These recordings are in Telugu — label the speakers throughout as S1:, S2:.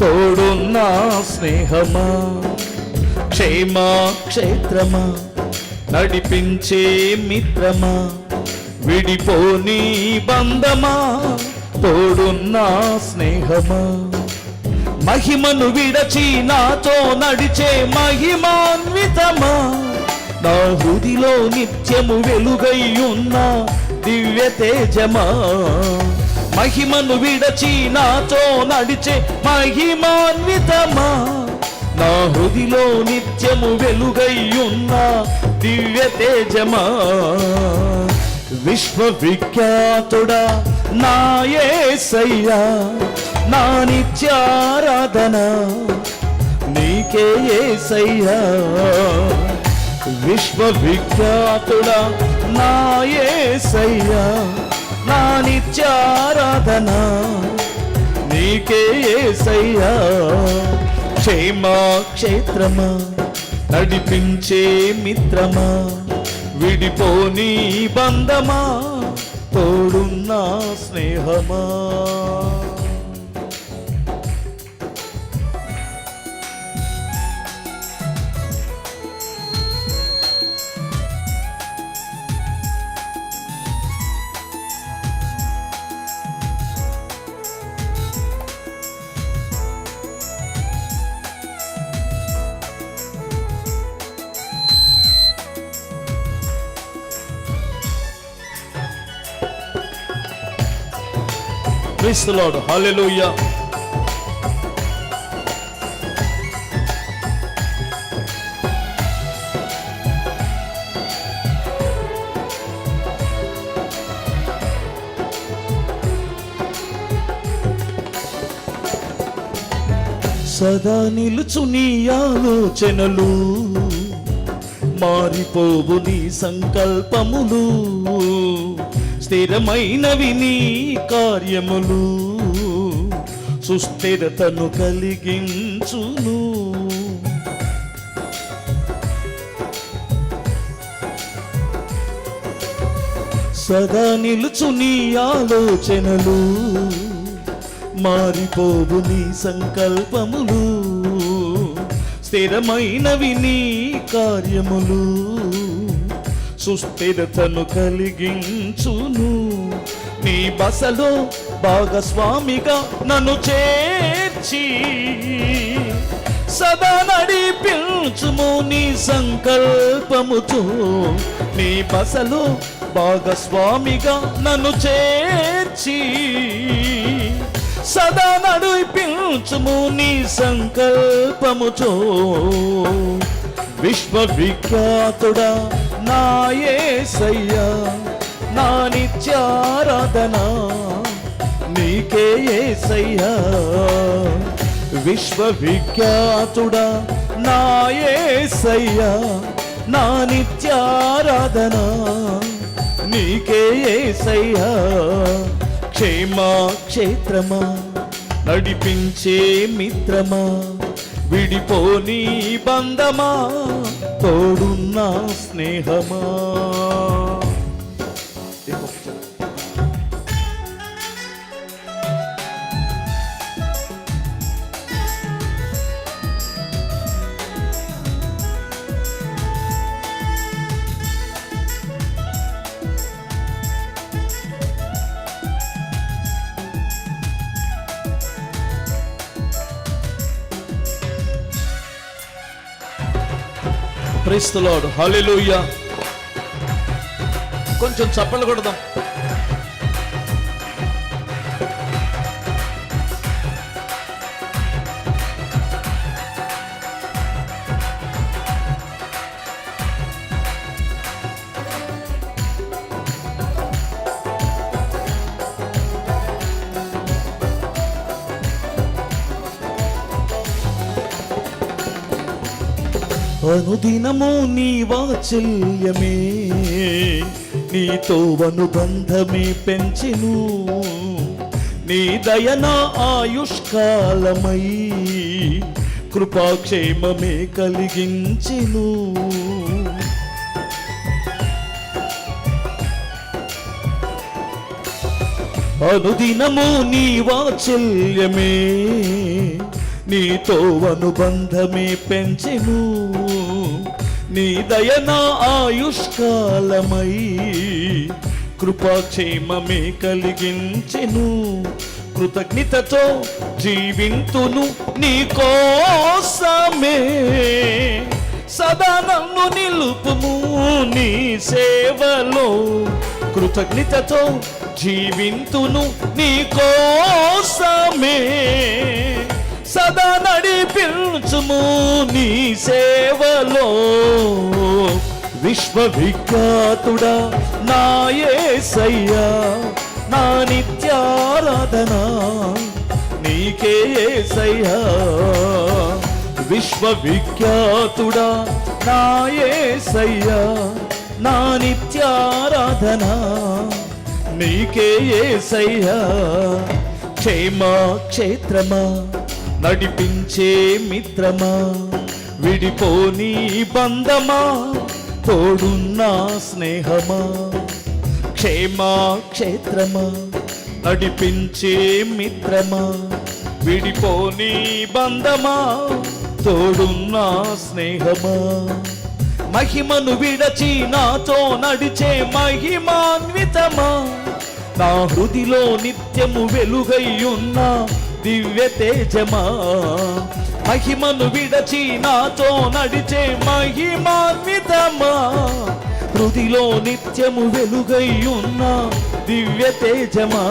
S1: తోడున్న స్నేహమా? క్షేమా క్షేత్రమా? నడిపించే మిత్రమా? విడిపోని బంధమా? తోడున్న స్నేహమా? మహిమను విడచి నాతో నడిచే మహిమాన్వితమా? నా హృదిలో నిత్యము వెలుగై ఉన్న దివ్య తేజమా? మహిమను విడచి నాతో నడిచే మహిమాన్వితమా? నా హృదిలో నిత్యము వెలుగై ఉన్న దివ్య తేజమా? విశ్వవిఖ్యాతుడా నాయసయ్యా నా నిత్యారాధన? నీకే యేసయ్యా విశ్వవిఖ్యాతుడా నాయసయ్యా నా నిత్యారాధన నీకే సయ్యా? క్షేమా క్షేత్రమా? నడిపించే మిత్రమా? విడిపోని బంధమా? తోడున్న స్నేహమా? క్రీస్తులోడు హల్లెలూయా. సదా నిలుచు నీ ఆలోచనలు మారిపోవు నీ సంకల్పములు. స్థిరమైనవి నీ కార్యములు. సుస్థిరతను కలిగించును. సదా నిలుచు నీ ఆలోచనలు. మారిపోవు నీ సంకల్పములు. స్థిరమైనవి నీ కార్యములు. సుస్థిరతను కలిగించును. నీ బసలో భాగస్వామిగా నన్ను చేర్చి సదా నడిపించుము నీ సంకల్పముతో. నీ బసలో భాగస్వామిగా నన్ను చేర్చి సదా నడిపించుము నీ సంకల్పముతో. విశ్వవిఖ్యాతుడా నా నా నిత్యారాధన నీకే యేసయ్యా విశ్వవిఖ్యాతుడా నా నా నిత్యారాధన నీకే యేసయ్యా క్షేమా క్షేత్రమా నడిపించే మిత్రమా విడిపోని బంధమా తోడున్న స్నేహమా క్రీస్తులోడు హల్లెలూయా కొంచెం చప్పలు కొడదాం. అనుదినము నీ వాత్సల్యమే. నీతో అనుబంధమే పెంచెను. నీ దయన ఆయుష్కాలమై కృపాక్షేమమే కలిగించెను. అనుదినము నీ వాత్సల్యమే. నీతో అనుబంధమే పెంచెను. నీ దయనా ఆయుష్కాలమై కృపాక్షేమమే కలిగించెను. కృతజ్ఞతతో జీవింతును నీ కోసమే. సదా నన్ను నిలుపుము నీ సేవలో. కృతజ్ఞతతో జీవింతును నీ కోసమే. సదా నడిపించుము నీ సేవలో. విశ్వవిఖ్యాతుడా నా యేసయ్యా నా నిత్యారాధన నీకే సయ్యా విశ్వవిఖ్యాతుడా నా యేసయ్యా నా నిత్యారాధన నీకే సయ్యా క్షేమ క్షేత్రమా నడిపించే మిత్రమా? విడిపోని బంధమా? తోడున్నా స్నేహమా? క్షేమా క్షేత్రమా? నడిపించే మిత్రమా? విడిపోని బంధమా? తోడున్నా స్నేహమా? మహిమను విడచి నాతో నడిచే మహిమాన్వితమా? నా హృదిలో నిత్యము వెలుగై ఉన్న దివ్య తేజమా? మహిమను విడచి నాతో నడిచే మహిమాన్వితమా? హృదిలో నిత్యము వెలుగై ఉన్న దివ్య తేజమా?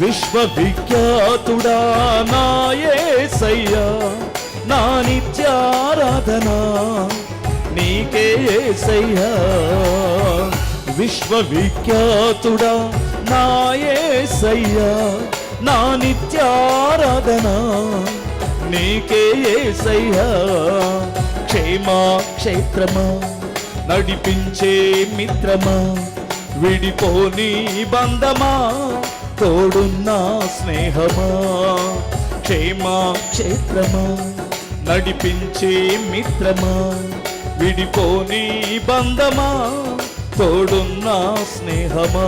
S1: విశ్వవిఖ్యాతుడా నా యేసయ్యా నా నిత్యారాధన నీకే యేసయ్యా విశ్వవిఖ్యాతుడా నా యేసయ్యా నా నిత్యారాధన నీకే యేసయ్యా క్షేమా క్షేత్రమా? నడిపించే మిత్రమా? విడిపోని బంధమా? తోడున్న స్నేహమా? క్షేమా క్షేత్రమా? నడిపించే మిత్రమా? విడిపోని బంధమా? తోడున్న స్నేహమా?